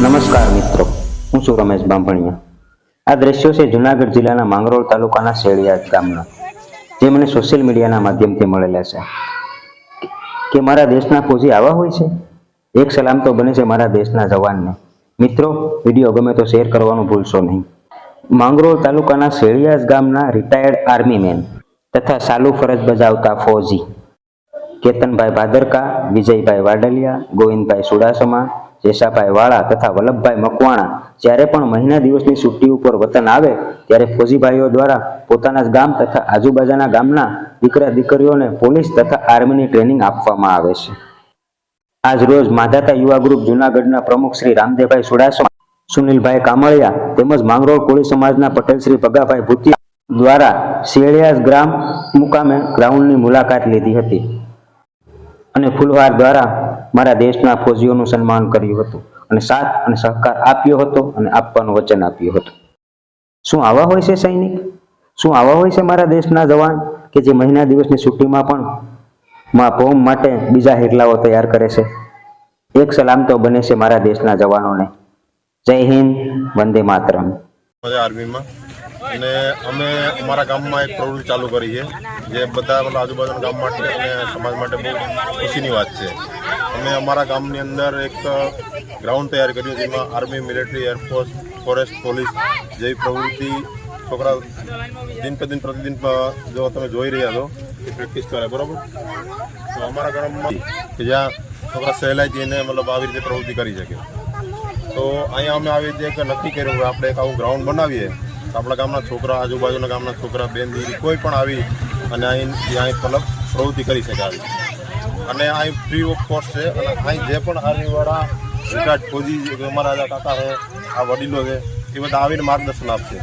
નમસ્કાર મિત્રો, હું છું રમેશ બાંભણિયા. આ દ્રશ્યો છે જુનાગઢ જિલ્લાના માંગરોળ તાલુકાના શેળિયા ગામના, જે મને સોશિયલ મીડિયાના માધ્યમથી મળેલા છે. કે મારા દેશના ફોજી આવા હોય છે? એક સલામ તો બને છે મારા દેશના જવાનને. મિત્રો, વીડિયો ગમે તો શેર કરવાનું ભૂલશો નહીં. માંગરોળ તાલુકાના શેળિયાસ ગામના રિટાયર્ડ આર્મી મેન તથા સાલુ ફરજ બજાવતા ફૌજી, કેતનભાઈ ભાદરકા, વિજયભાઈ વાડલિયા, ગોવિંદભાઈ સુડાસમા જેસાભાઈ વાળા તથા વલ્લભભાઈ મકવાણા જ્યારે પણ મહિના દિવસની છુટ્ટી ઉપર વતન આવે, ત્યારે ફોજીભાઈઓ દ્વારા પોતાના ગામ તથા આજુબાજુના ગામના દીકરા દીકરીઓને પોલીસ તથા આર્મીની ટ્રેનિંગ આપવામાં આવે છે. આજ રોજ માધાતા યુવા ગ્રુપ જુનાગઢના પ્રમુખ શ્રી રામદેવભાઈ સુડાસમા, સુનિલભાઈ કામળિયા તેમજ માંગરોળ કોળી સમાજના પટેલ શ્રી ભગાભાઈ ભૂતિયા દ્વારા શેળિયાસ ગ્રામ મુકામે ગ્રાઉન્ડની મુલાકાત લીધી હતી. અને ફુલવાર દ્વારા મારા દેશના ફોજીઓનું સન્માન કર્યું હતું અને સાથ અને સહકાર આપ્યો હતો અને આપવાનું વચન આપ્યું હતું. શું આવા હોય છે સૈનિક? શું આવા હોય છે મારા દેશના જવાન કે જે મહિના દિવસની છુટ્ટીમાં પણ માં ભોમ માટે બીજા હિરલાઓ તૈયાર કરે છે? એક સલામ તો બને છે મારા દેશના જવાનોને. જય હિન્દ, વંદે માતરમ. આર્મીમાં અને અમે અમારા ગામમાં એક પ્રવૃત્તિ ચાલુ કરી છે, જે બધા મતલબ આજુબાજુના ગામ માટે અને સમાજ માટે બહુ ખુશીની વાત છે. અમે અમારા ગામની અંદર એક ગ્રાઉન્ડ તૈયાર કર્યું જેમાં army, military air force forest, police જેવી પ્રવૃત્તિ છોકરા દિન પ્રતિદિન પ્રતિદિન જો તમે જોઈ રહ્યા છો, એ પ્રેક્ટિસ કરે, બરાબર? તો અમારા ગામમાં કે જ્યાં છોકરા સહેલાઈ જઈને મતલબ આવી રીતે પ્રવૃત્તિ કરી શકે. તો અહીંયા અમે આવી રીતે એક નક્કી કર્યું આપણે એક આવું ગ્રાઉન્ડ બનાવીએ. આપણા ગામના છોકરા, આજુબાજુના ગામના છોકરા, બેન દીદી કોઈ પણ આવી અને અહીં અહીં મતલબ પ્રવૃત્તિ કરી શકે આવી. અને અહીં ફ્રી ઓફ કોસ્ટ છે અને અહીં જે પણ આર્મીવાળા વિરાટ ફોજી અમારા કાકા છે, આ વડીલો છે, એ બધા આવીને માર્ગદર્શન આપશે.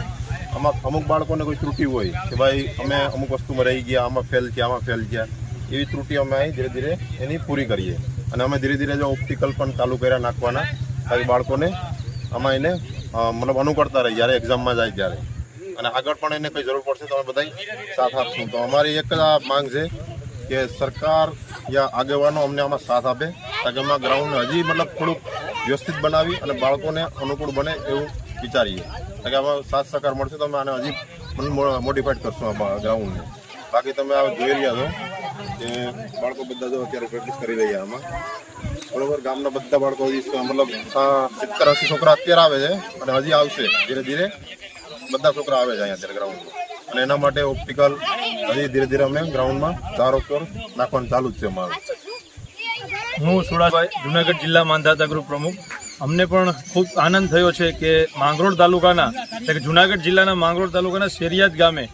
આમાં અમુક બાળકોને કોઈ ત્રુટિ હોય કે ભાઈ અમે અમુક વસ્તુમાં રહી ગયા, આમાં ફેલ ગયા આમાં ફેલ ગયા એવી ત્રુટિ અમે અહીં ધીરે ધીરે એની પૂરી કરીએ. અને અમે ધીરે ધીરે જો ઓપ્ટિકલ પણ ચાલુ કર્યા નાખવાના બાળકોને આમાં એને મતલબ અનુકળતા રહે જ્યારે એક્ઝામમાં જાય ત્યારે. અને આગળ પણ એને કંઈ જરૂર પડશે તો અમે બધા સાથ આપશું. તો અમારી એક જ આ માંગ છે કે સરકાર યા આગેવાનો અમને આમાં સાથ આપે, તાકે અમે ગ્રાઉન્ડને હજી મતલબ થોડુંક વ્યવસ્થિત બનાવી અને બાળકોને અનુકૂળ બને એવું વિચારીએ. તાકે આમાં સાથ સહકાર મળશે તો અમે આને હજી મોડિફાઈડ કરશું આમાં ગ્રાઉન્ડને બાકી તમે આ જોઈ રહ્યા છો કે બાળકો બધા જો અત્યારે પ્રેક્ટિસ કરી રહ્યા આમાં. બરોબર, ગામના બધા બાળકો મતલબ સિત્તેર અસી છોકરા અત્યારે આવે છે, અને હજી આવશે ધીરે ધીરે. બધા છોકરા આવે છે અહીંયા અત્યારે ગ્રાઉન્ડમાં અને એના માટે ઓપ્ટિકલ હજી ધીરે ધીરે અમે ગ્રાઉન્ડમાં ચારો પર નાખવાનું ચાલુ જ છે અમારું. હું સુડાભાઈ, જુનાગઢ જિલ્લા માંધાતા ગ્રુપ પ્રમુખ. અમને પણ ખૂબ આનંદ થયો છે કે માંગરોળ તાલુકાના, એટલે કે જુનાગઢ જિલ્લાના માંગરોળ તાલુકાના શેરિયાદ ગામે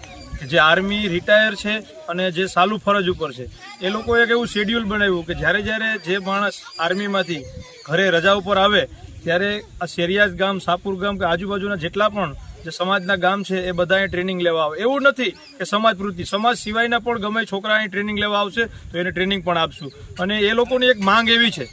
જે આર્મી રિટાયર છે અને જે સાલુ ફરજ ઉપર છે, એ લોકોએ એક એવું શેડ્યુલ બનાવ્યું કે જ્યારે જ્યારે જે માણસ આર્મીમાંથી ઘરે રજા ઉપર આવે, ત્યારે આ શેરિયાજ ગામ, સાપુર ગામ કે આજુબાજુના જેટલા પણ જે સમાજના ગામ છે, એ બધાએ ટ્રેનિંગ લેવા આવે. એવું નથી કે સમાજ પ્રવૃત્તિ. સમાજ સિવાયના પણ ગમે છોકરા અહીં ટ્રેનિંગ લેવા આવશે, તો એને ટ્રેનિંગ પણ આપશું. અને એ લોકોની એક માંગ એવી છે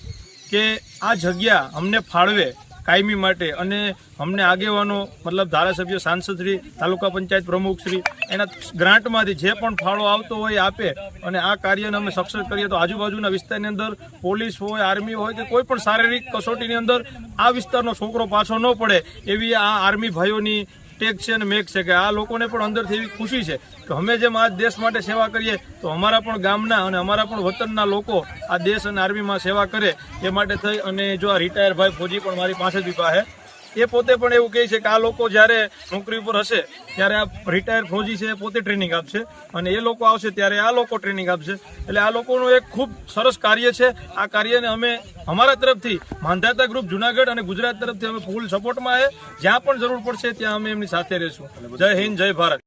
કે આ જગ્યા અમને ફાળવે કાયમી માટે અને અમને આગેવાનો, મતલબ ધારાસભ્ય સાંસદશ્રી તાલુકા પંચાયત પ્રમુખશ્રી એના ગ્રાન્ટમાંથી જે પણ ફાળો આવતો હોય આપે અને આ કાર્યને અમે સક્સેસ કરીએ તો આજુબાજુના વિસ્તારની અંદર પોલીસ હોય, આર્મી હોય કે કોઈ પણ શારીરિક કસોટીની અંદર આ વિસ્તારનો છોકરો પાછો ન પડે એવી આ આર્મી ભાઈઓની ટેક છે અને મેક છે કે આ લોકોને પણ અંદરથી એવી ખુશી છે કે અમે જેમ આ દેશ માટે સેવા કરીએ, તો અમારા પણ ગામના અને અમારા પણ વતનના લોકો આ દેશ અને આર્મીમાં સેવા કરે એ માટે થઈ અને જો આ રિટાયર ભાઈ ફોજી પણ મારી પાસે જ ઊભા છે એ પોતે પણ એવું કહે છે કે આ લોકો જ્યારે નોકરી ઉપર હશે, ત્યારે આ રિટાયર ફોજી છે એ પોતે ટ્રેનિંગ આપશે અને એ લોકો આવશે ત્યારે આ લોકો ટ્રેનિંગ આપશે. એટલે આ લોકોનું એક ખૂબ સરસ કાર્ય છે. આ કાર્યને અમે અમારા તરફથી માંધાતા ગ્રુપ જુનાગઢ અને ગુજરાત તરફથી અમે ફૂલ સપોર્ટમાં આવે જ્યાં પણ જરૂર પડશે ત્યાં અમે એમની સાથે રહીશું. જય હિન્દ, જય ભારત.